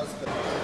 विकास कर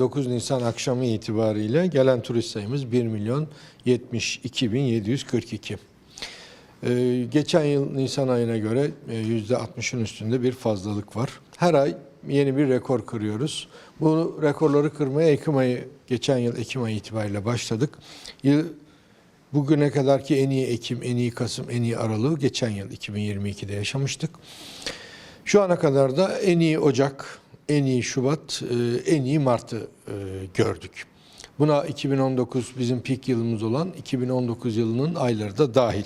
9 Nisan akşamı itibariyle gelen turist sayımız 1 milyon 72 bin 742. Ee, geçen yıl Nisan ayına göre e, %60'ın üstünde bir fazlalık var. Her ay yeni bir rekor kırıyoruz. Bu rekorları kırmaya Ekim ayı, geçen yıl Ekim ayı itibariyle başladık. Yıl, bugüne kadarki en iyi Ekim, en iyi Kasım, en iyi Aralığı geçen yıl 2022'de yaşamıştık. Şu ana kadar da en iyi Ocak, en iyi Şubat, e, en iyi Mart'ı e, gördük. Buna 2019 bizim pik yılımız olan 2019 yılının ayları da dahil.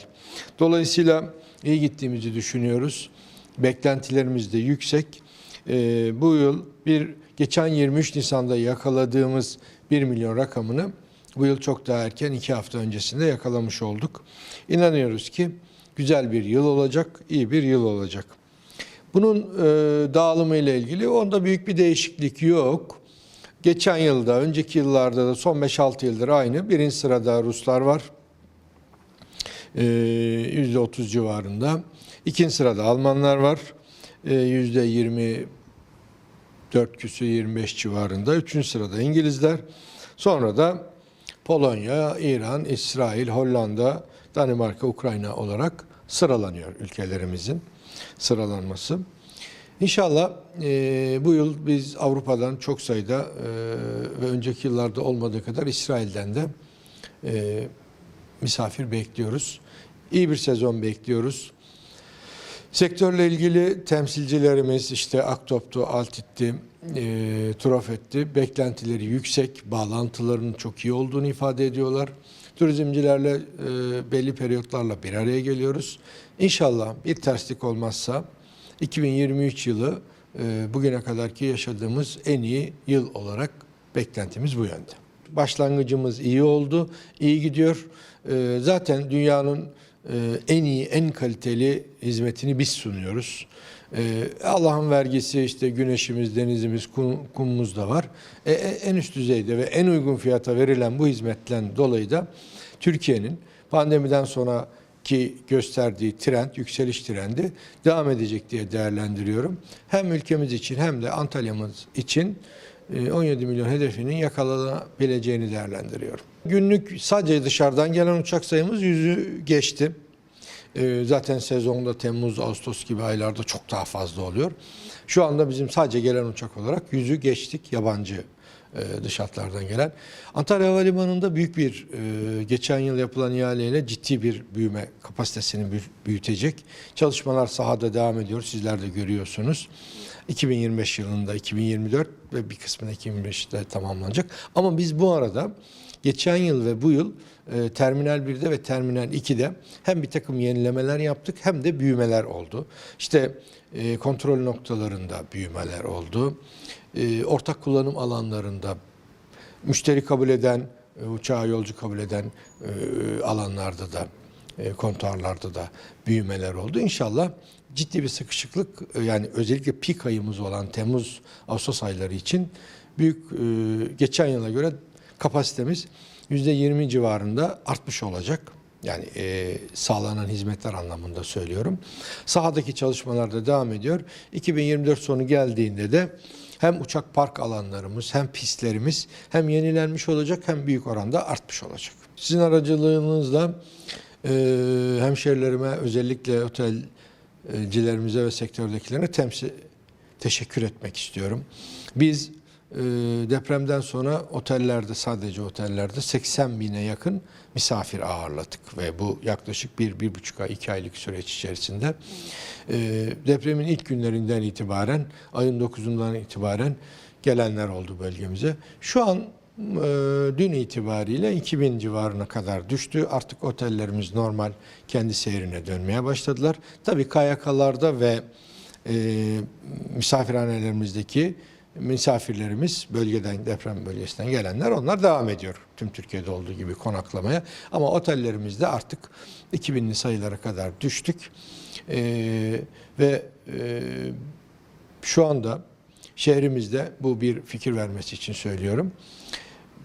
Dolayısıyla iyi gittiğimizi düşünüyoruz. Beklentilerimiz de yüksek. E, bu yıl bir geçen 23 Nisan'da yakaladığımız 1 milyon rakamını bu yıl çok daha erken 2 hafta öncesinde yakalamış olduk. İnanıyoruz ki güzel bir yıl olacak, iyi bir yıl olacak. Bunun e, dağılımı ile ilgili onda büyük bir değişiklik yok. Geçen yılda, önceki yıllarda da son 5-6 yıldır aynı. Birinci sırada Ruslar var. E, %30 civarında. İkinci sırada Almanlar var. E, %24 küsü 25 civarında. Üçüncü sırada İngilizler. Sonra da Polonya, İran, İsrail, Hollanda, Danimarka, Ukrayna olarak sıralanıyor ülkelerimizin sıralanması. İnşallah e, bu yıl biz Avrupa'dan çok sayıda e, ve önceki yıllarda olmadığı kadar İsrail'den de e, misafir bekliyoruz. İyi bir sezon bekliyoruz. Sektörle ilgili temsilcilerimiz işte Aktop'tu, Altit'ti, e, Turafet'ti. Beklentileri yüksek, bağlantılarının çok iyi olduğunu ifade ediyorlar. Turizmcilerle e, belli periyotlarla bir araya geliyoruz. İnşallah bir terslik olmazsa 2023 yılı e, bugüne kadarki yaşadığımız en iyi yıl olarak beklentimiz bu yönde. Başlangıcımız iyi oldu, iyi gidiyor. E, zaten dünyanın e, en iyi, en kaliteli hizmetini biz sunuyoruz. E, Allah'ın vergisi işte güneşimiz, denizimiz, kum- kumumuz da var. E, e, en üst düzeyde ve en uygun fiyata verilen bu hizmetten dolayı da Türkiye'nin pandemiden sonra ki gösterdiği trend, yükseliş trendi devam edecek diye değerlendiriyorum. Hem ülkemiz için hem de Antalya'mız için e, 17 milyon hedefinin yakalanabileceğini değerlendiriyorum. Günlük sadece dışarıdan gelen uçak sayımız yüzü geçti. E, Zaten sezonda Temmuz, Ağustos gibi aylarda çok daha fazla oluyor. Şu anda bizim sadece gelen uçak olarak yüzü geçtik yabancı e, dış hatlardan gelen. Antalya Havalimanı'nda büyük bir e, geçen yıl yapılan ihaleyle ciddi bir büyüme kapasitesini büy- büyütecek. Çalışmalar sahada devam ediyor. Sizler de görüyorsunuz. 2025 yılında 2024 ve bir kısmında 2025'te tamamlanacak. Ama biz bu arada geçen yıl ve bu yıl e, Terminal 1'de ve Terminal 2'de hem bir takım yenilemeler yaptık hem de büyümeler oldu. İşte e, kontrol noktalarında büyümeler oldu. E, ortak kullanım alanlarında müşteri kabul eden, e, uçağı yolcu kabul eden e, alanlarda da, e, kontuarlarda da büyümeler oldu. İnşallah ciddi bir sıkışıklık e, yani özellikle pik ayımız olan Temmuz, Ağustos ayları için büyük e, geçen yıla göre kapasitemiz %20 civarında artmış olacak. Yani e, sağlanan hizmetler anlamında söylüyorum. Sahadaki çalışmalar da devam ediyor. 2024 sonu geldiğinde de hem uçak park alanlarımız hem pistlerimiz hem yenilenmiş olacak hem büyük oranda artmış olacak. Sizin aracılığınızla e, hemşerilerime özellikle otelcilerimize ve sektördekilerine temsil teşekkür etmek istiyorum. Biz depremden sonra otellerde sadece otellerde 80 bine yakın misafir ağırladık ve bu yaklaşık bir, bir buçuk ay, iki aylık süreç içerisinde e, depremin ilk günlerinden itibaren, ayın 9'undan itibaren gelenler oldu bölgemize. Şu an e, dün itibariyle 2000 civarına kadar düştü. Artık otellerimiz normal kendi seyrine dönmeye başladılar. Tabii KYK'larda ve e, misafirhanelerimizdeki misafirlerimiz bölgeden deprem bölgesinden gelenler onlar devam ediyor. Tüm Türkiye'de olduğu gibi konaklamaya. Ama otellerimizde artık 2000'li sayılara kadar düştük. E, ve e, şu anda şehrimizde bu bir fikir vermesi için söylüyorum.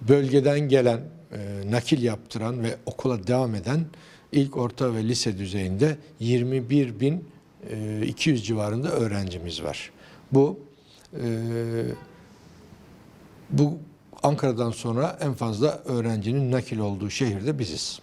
Bölgeden gelen, e, nakil yaptıran ve okula devam eden ilk orta ve lise düzeyinde 21 bin e, 200 civarında öğrencimiz var. Bu e, bu Ankara'dan sonra en fazla öğrencinin nakil olduğu şehirde biziz.